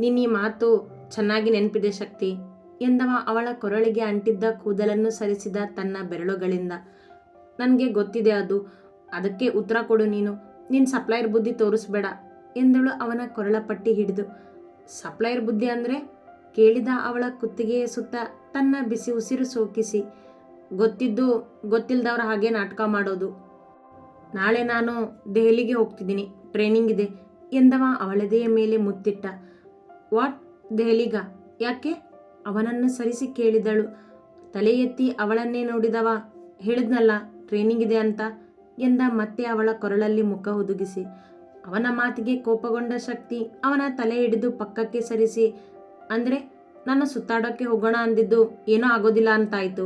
ನಿನ್ನ ಮಾತು ಚೆನ್ನಾಗಿ ನೆನಪಿದೆ ಶಕ್ತಿ, ಎಂದವ ಅವಳ ಕೊರಳಿಗೆ ಅಂಟಿದ್ದ ಕೂದಲನ್ನು ಸರಿಸಿದ ತನ್ನ ಬೆರಳುಗಳಿಂದ. ನನಗೆ ಗೊತ್ತಿದೆ ಅದು, ಅದಕ್ಕೆ ಉತ್ತರ ಕೊಡು ನೀನು. ನೀನು ಸಪ್ಲೈಯರ್ ಬುದ್ಧಿ ತೋರಿಸ್ಬೇಡ, ಎಂದಳು ಅವನ ಕೊರಳ ಪಟ್ಟಿ ಹಿಡಿದು. ಸಪ್ಲೈಯರ್ ಬುದ್ಧಿ ಅಂದರೆ? ಕೇಳಿದ ಅವಳ ಕುತ್ತಿಗೆಯ ಸುತ್ತ ತನ್ನ ಬಿಸಿ ಉಸಿರು ಸೋಕಿಸಿ, ಗೊತ್ತಿದ್ದು ಗೊತ್ತಿಲ್ಲದವ್ರ ಹಾಗೆ ನಾಟಕ ಮಾಡೋದು. ನಾಳೆ ನಾನು ದೆಹಲಿಗೆ ಹೋಗ್ತಿದ್ದೀನಿ, ಟ್ರೈನಿಂಗ್ ಇದೆ, ಎಂದವ ಅವಳದೆಯ ಮೇಲೆ ಮುತ್ತಿಟ್ಟ. ವಾಟ್? ದೆಹಲಿಗ? ಯಾಕೆ? ಅವನನ್ನು ಸರಿಸಿ ಕೇಳಿದಳು. ತಲೆ ಎತ್ತಿ ಅವಳನ್ನೇ ನೋಡಿದವ, ಹೇಳಿದ್ನಲ್ಲ, ಟ್ರೈನಿಂಗ್ ಇದೆ ಅಂತ, ಎಂದ ಮತ್ತೆ ಅವಳ ಕೊರಳಲ್ಲಿ ಮುಖ ಹುದುಗಿಸಿ. ಅವನ ಮಾತಿಗೆ ಕೋಪಗೊಂಡ ಶಕ್ತಿ ಅವನ ತಲೆ ಹಿಡಿದು ಪಕ್ಕಕ್ಕೆ ಸರಿಸಿ ಅಂದರೆ ನಾನು ಸುತ್ತಾಡೋಕ್ಕೆ ಹೋಗೋಣ ಅಂದಿದ್ದು ಏನೂ ಆಗೋದಿಲ್ಲ ಅಂತಾಯಿತು.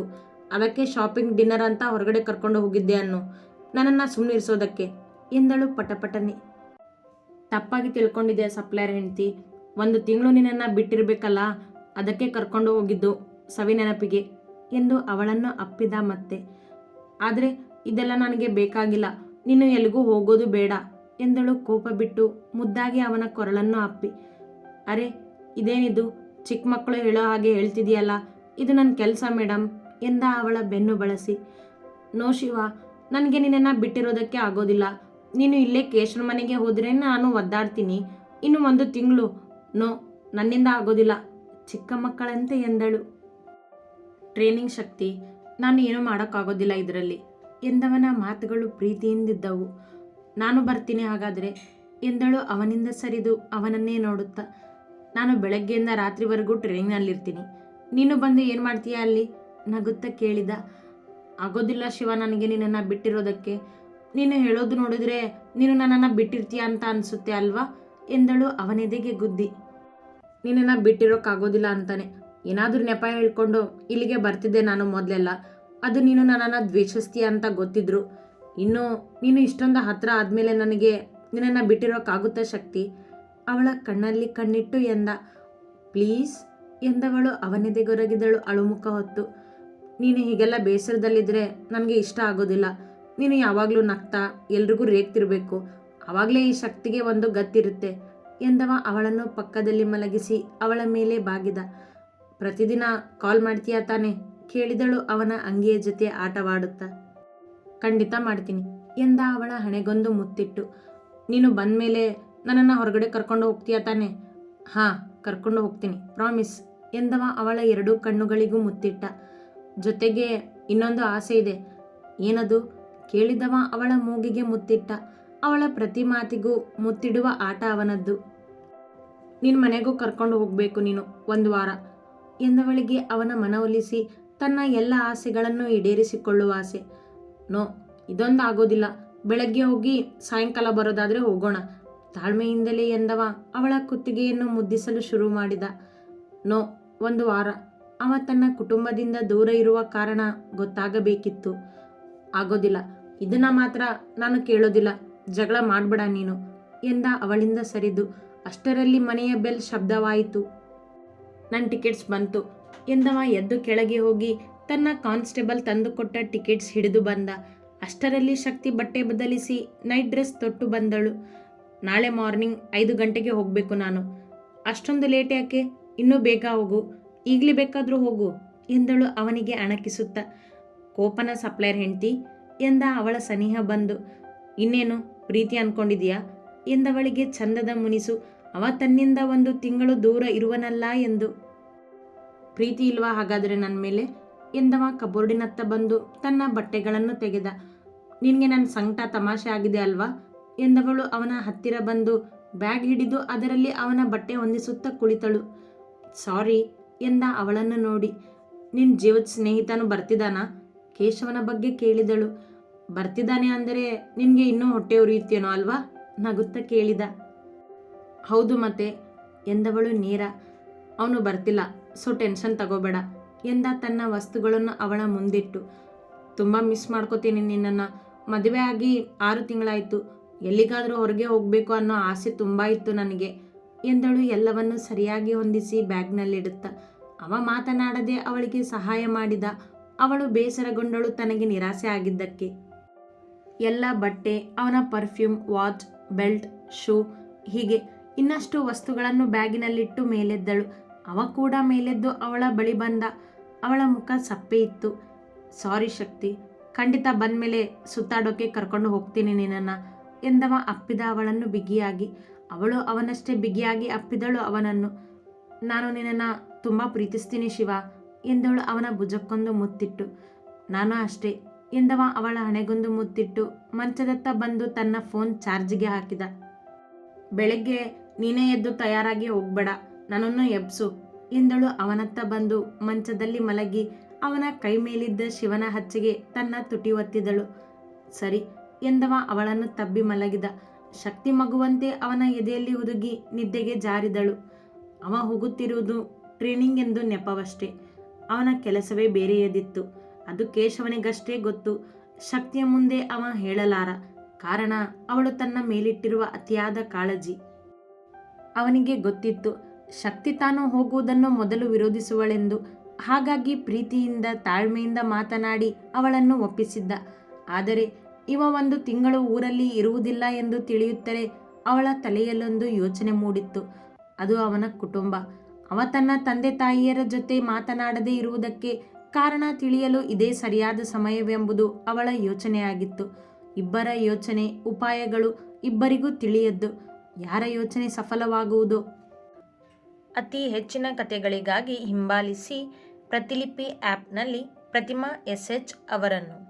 ಅದಕ್ಕೆ ಶಾಪಿಂಗ್ ಡಿನ್ನರ್ ಅಂತ ಹೊರಗಡೆ ಕರ್ಕೊಂಡು ಹೋಗಿದ್ದೆ ಅನ್ನು. ನನ್ನನ್ನು ಸುಮ್ಮನಿರಿಸೋದಕ್ಕೆ ಎಂದಳು ಪಟಪಟನೆ. ತಪ್ಪಾಗಿ ತಿಳ್ಕೊಂಡಿದ್ದೆ ಸಪ್ಲೈಯರ್ ಹೆಂಡತಿ. ಒಂದು ತಿಂಗಳು ನಿನ್ನನ್ನು ಬಿಟ್ಟಿರಬೇಕಲ್ಲ, ಅದಕ್ಕೆ ಕರ್ಕೊಂಡು ಹೋಗಿದ್ದು ಸವಿ ನೆನಪಿಗೆ ಎಂದು ಅವಳನ್ನು ಅಪ್ಪಿದ ಮತ್ತೆ. ಆದರೆ ಇದೆಲ್ಲ ನನಗೆ ಬೇಕಾಗಿಲ್ಲ, ನೀನು ಎಲ್ಲಿಗೂ ಹೋಗೋದು ಬೇಡ ಎಂದಳು ಕೋಪ ಬಿಟ್ಟು ಮುದ್ದಾಗಿ ಅವನ ಕೊರಳನ್ನು ಅಪ್ಪಿ. ಅರೆ ಇದೇನಿದು? ಚಿಕ್ಕ ಮಕ್ಕಳು ಹೇಳೋ ಹಾಗೆ ಹೇಳ್ತಿದೆಯಲ್ಲ? ಇದು ನನ್ನ ಕೆಲಸ ಮೇಡಮ್ ಎಂದ ಅವಳ ಬೆನ್ನು ಬಳಸಿ. ನೋ ಶಿವ, ನನಗೆ ನಿನ್ನನ್ನು ಬಿಟ್ಟಿರೋದಕ್ಕೆ ಆಗೋದಿಲ್ಲ. ನೀನು ಇಲ್ಲೇ ಕೇಶವ ಮನೆಗೆ ಹೋದರೆ ನಾನು ಒದ್ದಾಡ್ತೀನಿ. ಇನ್ನು ಒಂದು ತಿಂಗಳು. ನೋ, ನನ್ನಿಂದ ಆಗೋದಿಲ್ಲ. ಚಿಕ್ಕ ಮಕ್ಕಳಂತೆ ಎಂದಳು. ಟ್ರೈನಿಂಗ್ ಶಕ್ತಿ. ನಾನು ಏನೂ ಮಾಡೋಕ್ಕಾಗೋದಿಲ್ಲ ಇದರಲ್ಲಿ. ಎಂದವನ ಮಾತುಗಳು ಪ್ರೀತಿಯಿಂದಿದ್ದವು. ನಾನು ಬರ್ತೀನಿ ಹಾಗಾದರೆ. ಎಂದಳು ಅವನಿಂದ ಸರಿದು ಅವನನ್ನೇ ನೋಡುತ್ತಾ. ನಾನು ಬೆಳಗ್ಗೆಯಿಂದ ರಾತ್ರಿವರೆಗೂ ಟ್ರೈನಿನಲ್ಲಿರ್ತೀನಿ. ನೀನು ಬಂದು ಏನು ಮಾಡ್ತೀಯ ಅಲ್ಲಿ? ನಗುತ್ತಾ ಕೇಳಿದ. ಆಗೋದಿಲ್ಲ ಶಿವ, ನನಗೆ ನಿನ್ನನ್ನು ಬಿಟ್ಟಿರೋದಕ್ಕೆ. ನೀನು ಹೇಳೋದು ನೋಡಿದ್ರೆ ನೀನು ನನ್ನನ್ನು ಬಿಟ್ಟಿರ್ತೀಯ ಅಂತ ಅನಿಸುತ್ತೆ ಅಲ್ವಾ? ಎಂದಳು ಅವನೆದೆಗೆ ಗುದ್ದಿ. ನಿನ್ನನ್ನು ಬಿಟ್ಟಿರೋಕ್ಕಾಗೋದಿಲ್ಲ ಅಂತಾನೆ. ಏನಾದರೂ ನೆಪ ಹೇಳ್ಕೊಂಡು ಇಲ್ಲಿಗೆ ಬರ್ತಿದ್ದೆ ನಾನು ಮೊದಲೆಲ್ಲ. ಅದು ನೀನು ನನ್ನನ್ನು ದ್ವೇಷಿಸ್ತೀಯ ಅಂತ ಗೊತ್ತಿದ್ರು. ಇನ್ನು ನೀನು ಇಷ್ಟೊಂದು ಹತ್ರ ಆದಮೇಲೆ ನನಗೆ ನಿನ್ನನ್ನು ಬಿಟ್ಟಿರೋಕ್ಕಾಗುತ್ತಾ ಶಕ್ತಿ? ಅವಳ ಕಣ್ಣಲ್ಲಿ ಕಣ್ಣಿಟ್ಟು ಎಂದ, ಪ್ಲೀಸ್, ಎಂದವಳು ಅವನೆದೆಗೊರಗಿದಳು ಅಳುಮುಖ ಹೊತ್ತು. ನೀನು ಹೀಗೆಲ್ಲ ಬೇಸರದಲ್ಲಿದ್ದರೆ ನನಗೆ ಇಷ್ಟ ಆಗೋದಿಲ್ಲ. ನೀನು ಯಾವಾಗಲೂ ನಗ್ತಾ ಎಲ್ರಿಗೂ ರೇಗ್ತಿರಬೇಕು. ಆವಾಗಲೇ ಈ ಶಕ್ತಿಗೆ ಒಂದು ಗತ್ತಿರುತ್ತೆ, ಎಂದವ ಅವಳನ್ನು ಪಕ್ಕದಲ್ಲಿ ಮಲಗಿಸಿ ಅವಳ ಮೇಲೆ ಬಾಗಿದ. ಪ್ರತಿದಿನ ಕಾಲ್ ಮಾಡ್ತೀಯಾ ತಾನೆ? ಕೇಳಿದಳು ಅವನ ಅಂಗಿಯ ಜೊತೆ ಆಟವಾಡುತ್ತಾ. ಖಂಡಿತ ಮಾಡ್ತೀನಿ, ಎಂದ ಅವಳ ಹಣೆಗೊಂದು ಮುತ್ತಿಟ್ಟು. ನೀನು ಬಂದಮೇಲೆ ನನ್ನನ್ನು ಹೊರಗಡೆ ಕರ್ಕೊಂಡು ಹೋಗ್ತೀಯಾ ತಾನೆ? ಹಾಂ, ಕರ್ಕೊಂಡು ಹೋಗ್ತೀನಿ. ಪ್ರಾಮಿಸ್ ಎಂದವ ಅವಳ ಎರಡೂ ಕಣ್ಣುಗಳಿಗೂ ಮುತ್ತಿಟ್ಟ. ಜೊತೆಗೆ ಇನ್ನೊಂದು ಆಸೆ ಇದೆ. ಏನದು? ಕೇಳಿದವ ಅವಳ ಮೂಗಿಗೆ ಮುತ್ತಿಟ್ಟ. ಅವಳ ಪ್ರತಿ ಮಾತಿಗೂ ಮುತ್ತಿಡುವ ಆಟ ಅವನದ್ದು. ನಿನ್ನ ಮನೆಗೂ ಕರ್ಕೊಂಡು ಹೋಗಬೇಕು ನೀನು, ಒಂದು ವಾರ. ಎಂದವಳಿಗೆ ಅವನ ಮನವೊಲಿಸಿ ತನ್ನ ಎಲ್ಲ ಆಸೆಗಳನ್ನು ಈಡೇರಿಸಿಕೊಳ್ಳುವ ಆಸೆ. ನೋ ಇದೊಂದು ಆಗೋದಿಲ್ಲ ಬೆಳಗ್ಗೆ ಹೋಗಿ ಸಾಯಂಕಾಲ ಬರೋದಾದರೆ ಹೋಗೋಣ. ತಾಳ್ಮೆಯಿಂದಲೇ ಎಂದವ. ಅವಳ ಕುತ್ತಿಗೆಯನ್ನು ಮುದ್ದಿಸಲು ಶುರು ಮಾಡಿದ. ನೋ, ಒಂದು ವಾರ. ಅವ ತನ್ನ ಕುಟುಂಬದಿಂದ ದೂರ ಇರುವ ಕಾರಣ ಗೊತ್ತಾಗಬೇಕಿತ್ತು. ಆಗೋದಿಲ್ಲ. ಇದನ್ನ ಮಾತ್ರ ನಾನು ಕೇಳೋದಿಲ್ಲ. ಜಗಳ ಮಾಡಬೇಡ ನೀನು ಎಂದ ಅವಳಿಂದ ಸರಿದು. ಅಷ್ಟರಲ್ಲಿ ಮನೆಯ ಬೆಲ್ ಶಬ್ದವಾಯಿತು. ನನ್ನ ಟಿಕೆಟ್ಸ್ ಬಂತು ಎಂದವ ಎದ್ದು ಕೆಳಗೆ ಹೋಗಿ. ತನ್ನ ಕಾನ್ಸ್ಟೇಬಲ್ ತಂದುಕೊಟ್ಟ ಟಿಕೆಟ್ಸ್ ಹಿಡಿದು ಬಂದ. ಅಷ್ಟರಲ್ಲಿ ಶಕ್ತಿ ಬಟ್ಟೆ ಬದಲಿಸಿ ನೈಟ್ ಡ್ರೆಸ್ ತೊಟ್ಟು ಬಂದಳು. ನಾಳೆ ಮಾರ್ನಿಂಗ್ ಐದು ಗಂಟೆಗೆ ಹೋಗಬೇಕು ನಾನು. ಅಷ್ಟೊಂದು ಲೇಟ್ ಯಾಕೆ? ಇನ್ನೂ ಬೇಗ ಹೋಗು. ಈಗಲೇ ಬೇಕಾದರೂ ಹೋಗು ಎಂದಳು ಅವನಿಗೆ ಅಣಕಿಸುತ್ತ. ಕೋಪನ ಸಪ್ಲೈಯರ್ ಹೆಂಡ್ತಿ, ಎಂದ ಅವಳ ಸನಿಹ ಬಂದು, ಇನ್ನೇನು ಪ್ರೀತಿ ಅಂದ್ಕೊಂಡಿದೀಯಾ ಎಂದವಳಿಗೆ ಚಂದದ ಮುನಿಸು, ಅವ ತನ್ನಿಂದ ಒಂದು ತಿಂಗಳು ದೂರ ಇರುವನಲ್ಲ ಎಂದು. ಪ್ರೀತಿ ಇಲ್ವಾ ಹಾಗಾದರೆ ನನ್ನ ಮೇಲೆ? ಎಂದವ ಕಬೋರ್ಡಿನತ್ತ ಬಂದು ತನ್ನ ಬಟ್ಟೆಗಳನ್ನು ತೆಗೆದ. ನಿನಗೆ ನನ್ನ ಸಂಕಟ ತಮಾಷೆ ಆಗಿದೆ ಅಲ್ವಾ? ಎಂದವಳು ಅವನ ಹತ್ತಿರ ಬಂದು ಬ್ಯಾಗ್ ಹಿಡಿದು ಅದರಲ್ಲಿ ಅವನ ಬಟ್ಟೆ ಹೊಂದಿಸುತ್ತಾ ಕುಳಿತಳು. ಸಾರಿ, ಎಂದ ಅವಳನ್ನು ನೋಡಿ. ನಿನ್ನ ಜೀವದ ಸ್ನೇಹಿತನು ಬರ್ತಿದ್ದಾನಾ ಕೇಶವನ ಬಗ್ಗೆ ಕೇಳಿದಳು. ಬರ್ತಿದ್ದಾನೆ ಅಂದರೆ ನಿನಗೆ ಇನ್ನೂ ಹೊಟ್ಟೆ ಉರಿಯುತ್ತೇನೋ ಅಲ್ವಾ? ನಗುತ್ತಾ ಕೇಳಿದ. ಹೌದು ಮತ್ತೆ, ಎಂದವಳು ನೇರ. ಅವನು ಬರ್ತಿಲ್ಲ, ಸೊ ಟೆನ್ಷನ್ ತಗೋಬೇಡ, ಎಂದ ತನ್ನ ವಸ್ತುಗಳನ್ನು ಅವಳ ಮುಂದಿಟ್ಟು. ತುಂಬ ಮಿಸ್ ಮಾಡ್ಕೋತೀನಿ ನಿನ್ನನ್ನು. ಮದುವೆ ಆಗಿ ಆರು ತಿಂಗಳಾಯಿತು. ಎಲ್ಲಿಗಾದರೂ ಹೊರಗೆ ಹೋಗಬೇಕು ಅನ್ನೋ ಆಸೆ ತುಂಬ ಇತ್ತು ನನಗೆ. ಎಂದಳು ಎಲ್ಲವನ್ನು ಸರಿಯಾಗಿ ಹೊಂದಿಸಿ ಬ್ಯಾಗ್ನಲ್ಲಿಡುತ್ತ. ಅವ ಮಾತನಾಡದೆ ಅವಳಿಗೆ ಸಹಾಯ ಮಾಡಿದ. ಅವಳು ಬೇಸರಗೊಂಡಳು ತನಗೆ ನಿರಾಸೆ ಆಗಿದ್ದಕ್ಕೆ. ಎಲ್ಲ ಬಟ್ಟೆ, ಅವನ ಪರ್ಫ್ಯೂಮ್, ವಾಚ್, ಬೆಲ್ಟ್, ಶೂ, ಹೀಗೆ ಇನ್ನಷ್ಟು ವಸ್ತುಗಳನ್ನು ಬ್ಯಾಗಿನಲ್ಲಿಟ್ಟು ಮೇಲೆದ್ದಳು. ಅವ ಕೂಡ ಮೇಲೆದ್ದು ಅವಳ ಬಳಿ ಬಂದ. ಅವಳ ಮುಖ ಸಪ್ಪೆ ಇತ್ತು. ಸಾರಿ ಶಕ್ತಿ, ಖಂಡಿತ ಬಂದಮೇಲೆ ಸುತ್ತಾಡೋಕೆ ಕರ್ಕೊಂಡು ಹೋಗ್ತೀನಿ ನಿನ್ನನ್ನು. ಎಂದವ ಅಪ್ಪಿದ ಅವಳನ್ನು ಬಿಗಿಯಾಗಿ. ಅವಳು ಅವನಷ್ಟೇ ಬಿಗಿಯಾಗಿ ಅಪ್ಪಿದಳು ಅವನನ್ನು. ನಾನು ನಿನ್ನನ್ನು ತುಂಬ ಪ್ರೀತಿಸ್ತೀನಿ ಶಿವ ಎಂದವಳು ಅವನ ಭುಜಕ್ಕೊಂದು ಮುತ್ತಿಟ್ಟು. ನಾನು ಅಷ್ಟೇ ಎಂದವ ಅವಳ ಹಣೆಗೊಂದು ಮುತ್ತಿಟ್ಟು ಮಂಚದತ್ತ ಬಂದು ತನ್ನ ಫೋನ್ ಚಾರ್ಜ್ಗೆ ಹಾಕಿದ. ಬೆಳಗ್ಗೆ ನೀನೇ ಎದ್ದು ತಯಾರಾಗಿ ಹೋಗ್ಬೇಡ, ನನ್ನನ್ನು ಎಬ್ಸು ಎಂದಳು ಅವನತ್ತ ಬಂದು ಮಂಚದಲ್ಲಿ ಮಲಗಿ. ಅವನ ಕೈ ಮೇಲಿದ್ದ ಶಿವನ ಹಚ್ಚಿಗೆ ತನ್ನ ತುಟಿ ಒತ್ತಿದಳು. ಸರಿ ಎಂದವ ಅವಳನ್ನು ತಬ್ಬಿ ಮಲಗಿದ. ಶಕ್ತಿ ಮಗುವಂತೆ ಅವನ ಎದೆಯಲ್ಲಿ ಹುದುಗಿ ನಿದ್ದೆಗೆ ಜಾರಿದಳು. ಅವ ಹೋಗುತ್ತಿರುವುದು ಟ್ರೈನಿಂಗ್ ಎಂದು ನೆಪವಷ್ಟೇ. ಅವನ ಕೆಲಸವೇ ಬೇರೆಯದಿತ್ತು. ಅದು ಕೇಶವನಿಗಷ್ಟೇ ಗೊತ್ತು. ಶಕ್ತಿಯ ಮುಂದೆ ಅವ ಹೇಳಲಾರ. ಕಾರಣ, ಅವಳು ತನ್ನ ಮೇಲಿಟ್ಟಿರುವ ಅತಿಯಾದ ಕಾಳಜಿ. ಅವನಿಗೆ ಗೊತ್ತಿತ್ತು. ಶಕ್ತಿ ತಾನು ಹೋಗುವುದನ್ನು ಮೊದಲು ವಿರೋಧಿಸುವಳೆಂದು. ಹಾಗಾಗಿ ಪ್ರೀತಿಯಿಂದ ತಾಳ್ಮೆಯಿಂದ ಮಾತನಾಡಿ ಅವಳನ್ನು ಒಪ್ಪಿಸಿದ್ದ. ಆದರೆ ಇವ ಒಂದು ತಿಂಗಳು ಊರಲ್ಲಿ ಇರುವುದಿಲ್ಲ ಎಂದು ತಿಳಿಯುತ್ತಲೇ ಅವಳ ತಲೆಯಲ್ಲೊಂದು ಯೋಚನೆ ಮೂಡಿತ್ತು. ಅದು ಅವನ ಕುಟುಂಬ. ಅವ ತನ್ನ ತಂದೆ ತಾಯಿಯರ ಜೊತೆ ಮಾತನಾಡದೇ ಇರುವುದಕ್ಕೆ ಕಾರಣ ತಿಳಿಯಲು ಇದೇ ಸರಿಯಾದ ಸಮಯವೆಂಬುದು ಅವಳ ಯೋಚನೆಯಾಗಿತ್ತು. ಇಬ್ಬರ ಯೋಚನೆ, ಉಪಾಯಗಳು ಇಬ್ಬರಿಗೂ ತಿಳಿಯದ್ದು. ಯಾರ ಯೋಚನೆ ಸಫಲವಾಗುವುದು? ಅತಿ ಹೆಚ್ಚಿನ ಕಥೆಗಳಿಗಾಗಿ ಹಿಂಬಾಲಿಸಿ ಪ್ರತಿಲಿಪಿ ಆ್ಯಪ್ನಲ್ಲಿ ಪ್ರತಿಮಾ ಎಸ್ ಎಚ್ ಅವರನ್ನು.